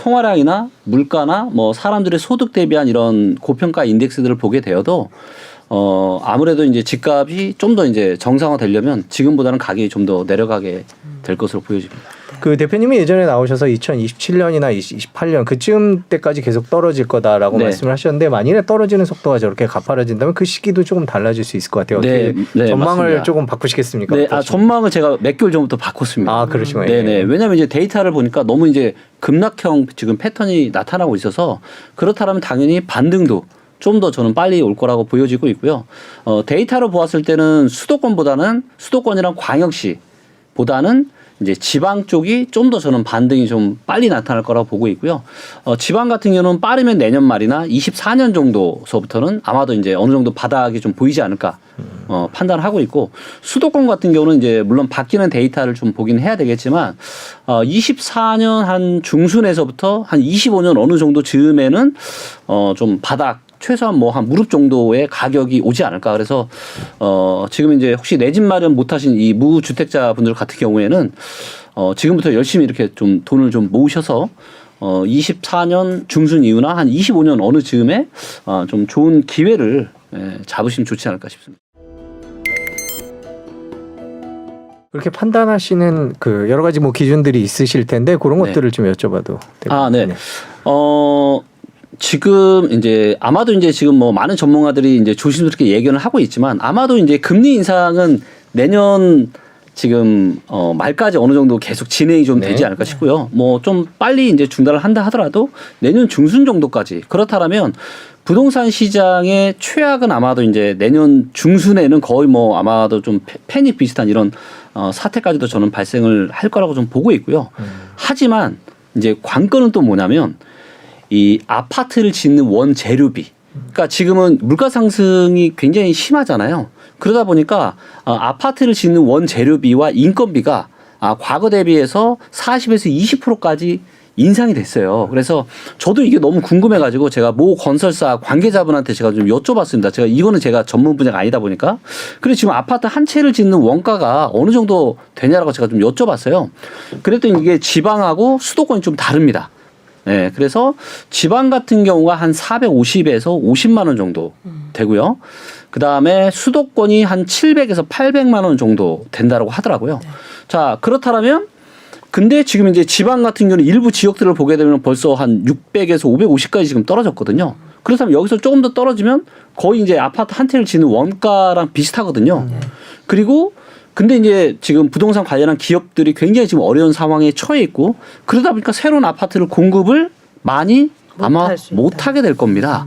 통화량이나 물가나 뭐 사람들의 소득 대비한 이런 고평가 인덱스들을 보게 되어도 어 아무래도 이제 집값이 좀 더 이제 정상화 되려면 지금보다는 가격이 좀 더 내려가게 될 것으로 보여집니다. 그 대표님이 예전에 나오셔서 2027년이나 28년 그쯤 때까지 계속 떨어질 거다라고 네. 말씀을 하셨는데 만일에 떨어지는 속도가 저렇게 가파라진다면 그 시기도 조금 달라질 수 있을 것 같아요. 네, 네, 전망을 맞습니다. 조금 바꾸시겠습니까? 네, 아? 전망을 제가 몇 개월 전부터 바꿨습니다. 아, 그러시군요. 네네. 예. 왜냐하면 이제 데이터를 보니까 너무 이제 급락형 지금 패턴이 나타나고 있어서 그렇다면 당연히 반등도 좀더 저는 빨리 올 거라고 보여지고 있고요. 어, 데이터로 보았을 때는 수도권보다는 수도권이랑 광역시 보다는 이제 지방 쪽이 좀 더 저는 반등이 좀 빨리 나타날 거라고 보고 있고요. 어, 지방 같은 경우는 빠르면 내년 말이나 24년 정도서부터는 아마도 이제 어느 정도 바닥이 좀 보이지 않을까 어, 판단하고 있고 수도권 같은 경우는 이제 물론 바뀌는 데이터를 좀 보긴 해야 되겠지만 어, 24년 한 중순에서부터 한 25년 어느 정도 즈음에는 어, 좀 바닥 최소한 뭐 한 무릎 정도의 가격이 오지 않을까 그래서 어 지금 이제 혹시 내 집 마련 못하신 이 무주택자 분들 같은 경우에는 어 지금부터 열심히 이렇게 좀 돈을 좀 모으셔서 어 24년 중순 이후나 한 25년 어느 즈음에 어좀 좋은 기회를 예, 잡으시면 좋지 않을까 싶습니다. 그렇게 판단하시는 그 여러 가지 뭐 기준들이 있으실 텐데 그런 네. 것들을 좀 여쭤봐도 될까요? 아, 네. 어, 지금 이제 아마도 이제 지금 뭐 많은 전문가들이 이제 조심스럽게 예견을 하고 있지만 아마도 이제 금리 인상은 내년 지금 어 말까지 어느 정도 계속 진행이 좀 네. 되지 않을까 싶고요. 뭐 좀 빨리 이제 중단을 한다 하더라도 내년 중순 정도까지 그렇다면 부동산 시장의 최악은 아마도 이제 내년 중순에는 거의 뭐 아마도 좀 패- 패닉 비슷한 이런 어 사태까지도 저는 발생을 할 거라고 좀 보고 있고요. 하지만 이제 관건은 또 뭐냐면 이 아파트를 짓는 원재료비. 그러니까 지금은 물가 상승이 굉장히 심하잖아요. 그러다 보니까 어, 아파트를 짓는 원재료비와 인건비가 아, 과거 대비해서 40에서 20%까지 인상이 됐어요. 그래서 저도 이게 너무 궁금해가지고 제가 모 건설사 관계자분한테 제가 좀 여쭤봤습니다. 제가 이거는 제가 전문 분야가 아니다 보니까. 그래 지금 아파트 한 채를 짓는 원가가 어느 정도 되냐라고 제가 좀 여쭤봤어요. 그랬더니 이게 지방하고 수도권이 좀 다릅니다. 예, 그래서 지방 같은 경우가 한 450에서 50만 원 정도 되고요. 그 다음에 수도권이 한 700에서 800만 원 정도 된다라고 하더라고요. 자, 그렇다면 근데 지금 이제 지방 같은 경우는 일부 지역들을 보게 되면 벌써 한 600에서 550까지 지금 떨어졌거든요. 그렇다면 여기서 조금 더 떨어지면 거의 이제 아파트 한 채를 짓는 원가랑 비슷하거든요. 그리고 근데 이제 지금 부동산 관련한 기업들이 굉장히 지금 어려운 상황에 처해 있고 그러다 보니까 새로운 아파트를 공급을 많이 아마. 못하게 될 겁니다.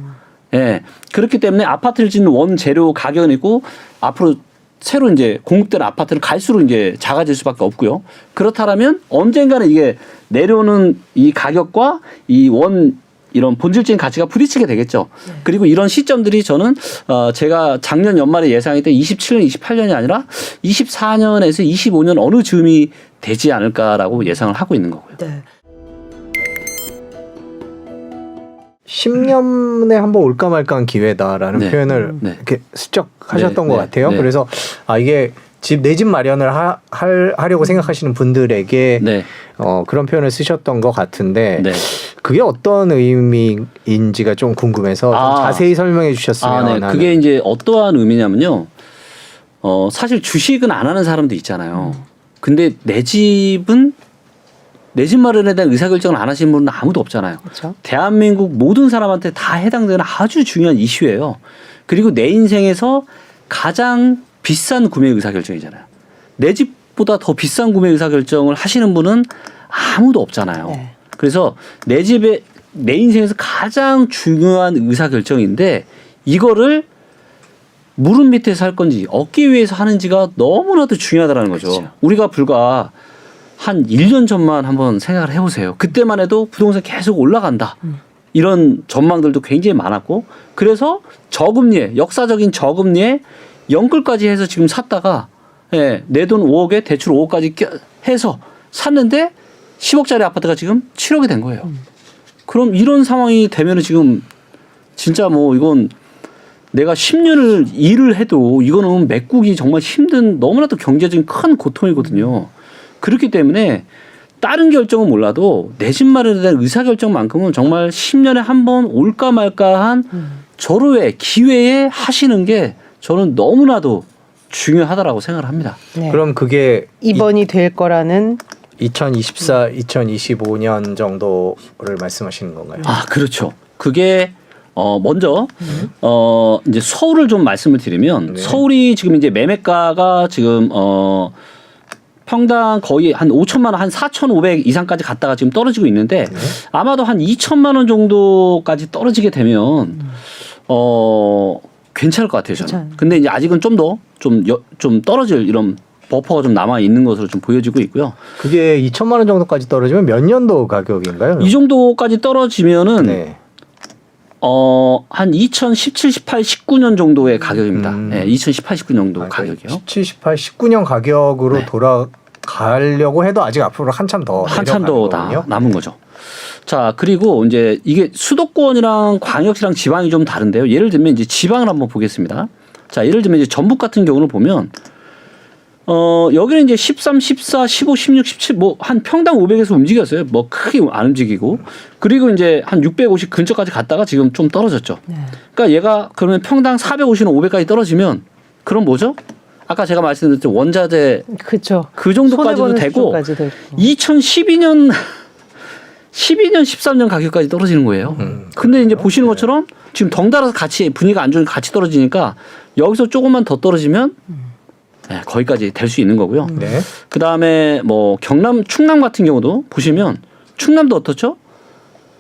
예. 그렇기 때문에 아파트를 짓는 원재료 가격은 있고 앞으로 새로 이제 공급되는 아파트는 갈수록 이제 작아질 수밖에 없고요. 그렇다면 언젠가는 이게 내려오는 이 가격과 이 원 이런 본질적인 가치가 부딪히게 되겠죠. 그리고 이런 시점들이 저는 어 제가 작년 연말에 예상했던 27년, 28년이 아니라 24년에서 25년 어느 즈음이 되지 않을까라고 예상을 하고 있는 거고요. 네. 10년에 한 번 올까 말까 한 기회다라는 네. 표현을 네. 이렇게 슬쩍 하셨던 네, 것 네, 같아요. 네. 그래서 아 이게 집 내 집 마련을 하, 할, 하려고 생각하시는 분들에게 네. 어, 그런 표현을 쓰셨던 것 같은데 네. 그게 어떤 의미인지가 좀 궁금해서 좀 아. 자세히 설명해 주셨으면 아, 네. 하는. 그게 이제 어떠한 의미냐면요. 어, 사실 주식은 안 하는 사람도 있잖아요. 근데 내 집은 내 집 마련에 대한 의사결정을 안 하시는 분은 아무도 없잖아요. 그렇죠. 대한민국 모든 사람한테 다 해당되는 아주 중요한 이슈예요. 그리고 내 인생에서 가장 비싼 구매 의사결정이잖아요. 내 집보다 더 비싼 구매 의사결정을 하시는 분은 아무도 없잖아요. 네. 그래서 내 집에 내 인생에서 가장 중요한 의사 결정인데 이거를 무릎 밑에서 할 건지 얻기 위해서 하는지가 너무나도 중요하다는 거죠. 그렇죠. 우리가 불과 한 1년 전만 한번 생각을 해 보세요. 그때만 해도 부동산 계속 올라간다. 음. 이런 전망들도 굉장히 많았고 그래서 저금리에 역사적인 저금리에 연끌까지 해서 지금 샀다가 예, 내 돈 5억에 대출 5억까지 껴- 해서 샀는데 10억짜리 아파트가 지금 7억이 된 거예요. 그럼 이런 상황이 되면은 지금 진짜 뭐 이건 내가 10년을 일을 해도 이거는 메꾸기 정말 힘든 너무나도 경제적인 큰 고통이거든요. 그렇기 때문에 다른 결정은 몰라도 내 집 마련에 대한 의사 결정만큼은 정말 10년에 한 번 올까 말까한 절호의 기회에 하시는 게 저는 너무나도 중요하다라고 생각을 합니다. 네. 그럼 그게 이번이 될 거라는 2024, 2025년 정도를 말씀하시는 건가요? 아, 그렇죠. 그게 어 먼저 어 이제 서울을 좀 말씀을 드리면 네. 서울이 지금 이제 매매가가 지금 어 평당 거의 한 5천만 원, 한 4,500 이상까지 갔다가 지금 떨어지고 있는데 네. 아마도 한 2천만 원 정도까지 떨어지게 되면 어 괜찮을 것 같아요 저는. 괜찮아요. 근데 이제 아직은 좀 더 좀 좀 떨어질 이런 버퍼가 좀 남아 있는 것으로 좀 보여지고 있고요. 그게 2천만 원 정도까지 떨어지면 몇 년도 가격인가요? 이 정도까지 떨어지면은 네. 어, 한 2017, 18, 19년 정도의 가격입니다. 음. 예, 2018, 19년 정도 아, 가격이요. 17, 18, 19년 가격으로 네. 돌아가려고 해도 아직 앞으로 한참 더 한참 더 나. 남은 거죠. 자, 그리고 이제 이게 수도권이랑 광역시랑 지방이 좀 다른데요. 예를 들면 이제 지방을 한번 보겠습니다. 자, 예를 들면 이제 전북 같은 경우를 보면 어, 여기는 이제 13, 14, 15, 16, 17, 뭐, 한 평당 500에서 움직였어요. 뭐, 크게 안 움직이고. 그리고 이제 한 650 근처까지 갔다가 지금 좀 떨어졌죠. 네. 그러니까 얘가 그러면 평당 450은 500까지 떨어지면 그럼 뭐죠? 아까 제가 말씀드렸죠 원자재 그렇죠. 그 정도까지도 되고 수준까지 되고. 2012년 12년 13년 가격까지 떨어지는 거예요. 음, 근데 이제. 보시는 것처럼 지금 덩달아서 같이 분위기가 안 좋으니까 같이 떨어지니까 여기서 조금만 더 떨어지면 네, 거기까지 될 수 있는 거고요. 네. 그 다음에 뭐 경남, 충남 같은 경우도 보시면 충남도 어떻죠?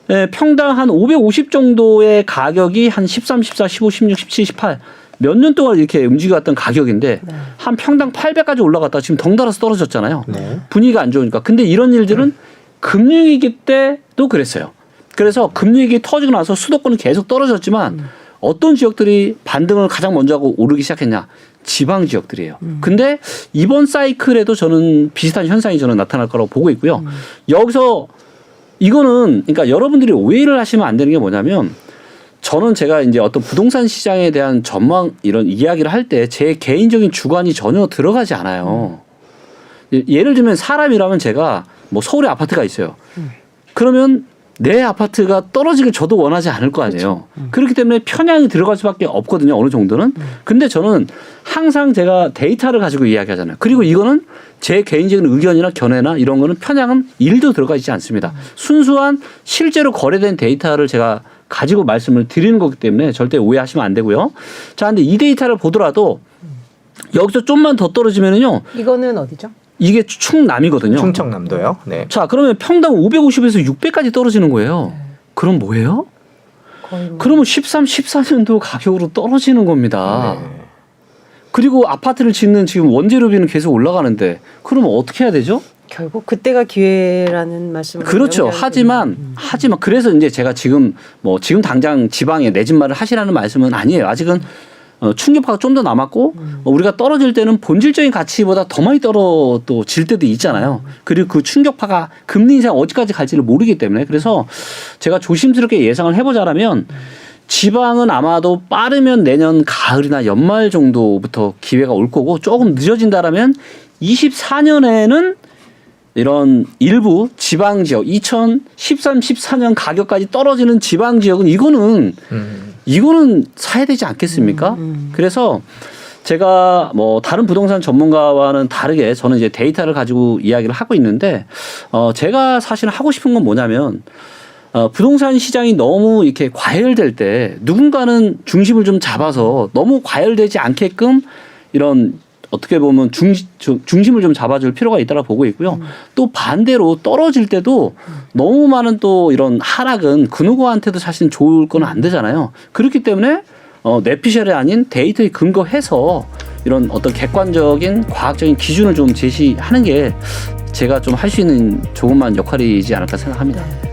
예, 평당 한 550 정도의 가격이 한 13, 14, 15, 16, 17, 18 몇 년 동안 이렇게 움직여왔던 가격인데 네. 한 평당 800까지 올라갔다 지금 덩달아서 떨어졌잖아요. 네. 분위기가 안 좋으니까. 근데 이런 일들은 금융위기 때도 그랬어요. 그래서 금융위기 터지고 나서 수도권은 계속 떨어졌지만 어떤 지역들이 반등을 가장 먼저 하고 오르기 시작했냐? 지방 지역들이에요. 근데 이번 사이클에도 저는 비슷한 현상이 저는 나타날 거라고 보고 있고요. 여기서 이거는 그러니까 여러분들이 오해를 하시면 안 되는 게 뭐냐면 저는 제가 이제 어떤 부동산 시장에 대한 전망 이런 이야기를 할 때 제 개인적인 주관이 전혀 들어가지 않아요. 예- 예를 들면 사람이라면 제가 뭐 서울에 아파트가 있어요. 그러면 내 아파트가 떨어지길 저도 원하지 않을 거 아니에요. 그렇기 때문에 편향이 들어갈 수밖에 없거든요. 어느 정도는. 근데 저는 항상 제가 데이터를 가지고 이야기하잖아요. 그리고 이거는 제 개인적인 의견이나 견해나 이런 거는 편향은 일도 들어가 있지 않습니다. 순수한 실제로 거래된 데이터를 제가 가지고 말씀을 드리는 거기 때문에 절대 오해하시면 안 되고요. 자, 근데 이 데이터를 보더라도 여기서 좀만 더 떨어지면은요. 이거는 어디죠? 이게 충남이거든요. 충청남도요. 네. 자, 그러면 평당 550에서 600까지 떨어지는 거예요. 그럼 뭐예요? 거의 뭐 그러면 13, 14년도 가격으로 떨어지는 겁니다. 네. 그리고 아파트를 짓는 지금 원재료비는 계속 올라가는데 그러면 어떻게 해야 되죠? 결국 그때가 기회라는 말씀을 그렇죠. 하지만 음. 하지만 그래서 이제 제가 지금 뭐 지금 당장 지방에 내집 말을 하시라는 말씀은 아니에요. 아직은 어, 충격파가 좀 더 남았고 음. 어, 우리가 떨어질 때는 본질적인 가치보다 더 많이 떨어질 때도 있잖아요. 그리고 그 충격파가 금리 인상 어디까지 갈지를 모르기 때문에 그래서 제가 조심스럽게 예상을 해보자라면 지방은 아마도 빠르면 내년 가을이나 연말 정도부터 기회가 올 거고 조금 늦어진다라면 24년에는 이런 일부 지방 지역 2013, 14년 가격까지 떨어지는 지방 지역은 이거는 음. 이거는 사야 되지 않겠습니까? 음. 그래서 제가 뭐 다른 부동산 전문가와는 다르게 저는 이제 데이터를 가지고 이야기를 하고 있는데 어 제가 사실 하고 싶은 건 뭐냐면 어 부동산 시장이 너무 이렇게 과열될 때 누군가는 중심을 좀 잡아서 너무 과열되지 않게끔 이런 어떻게 보면 중, 중- 중심을 좀 잡아줄 필요가 있다고 보고 있고요. 또 반대로 떨어질 때도 너무 많은 또 이런 하락은 그 누구한테도 사실 좋을 건 안 되잖아요. 그렇기 때문에 어, 뇌피셜이 아닌 데이터에 근거해서 이런 어떤 객관적인 과학적인 기준을 좀 제시하는 게 제가 좀 할 수 있는 조그만 역할이지 않을까 생각합니다. 네.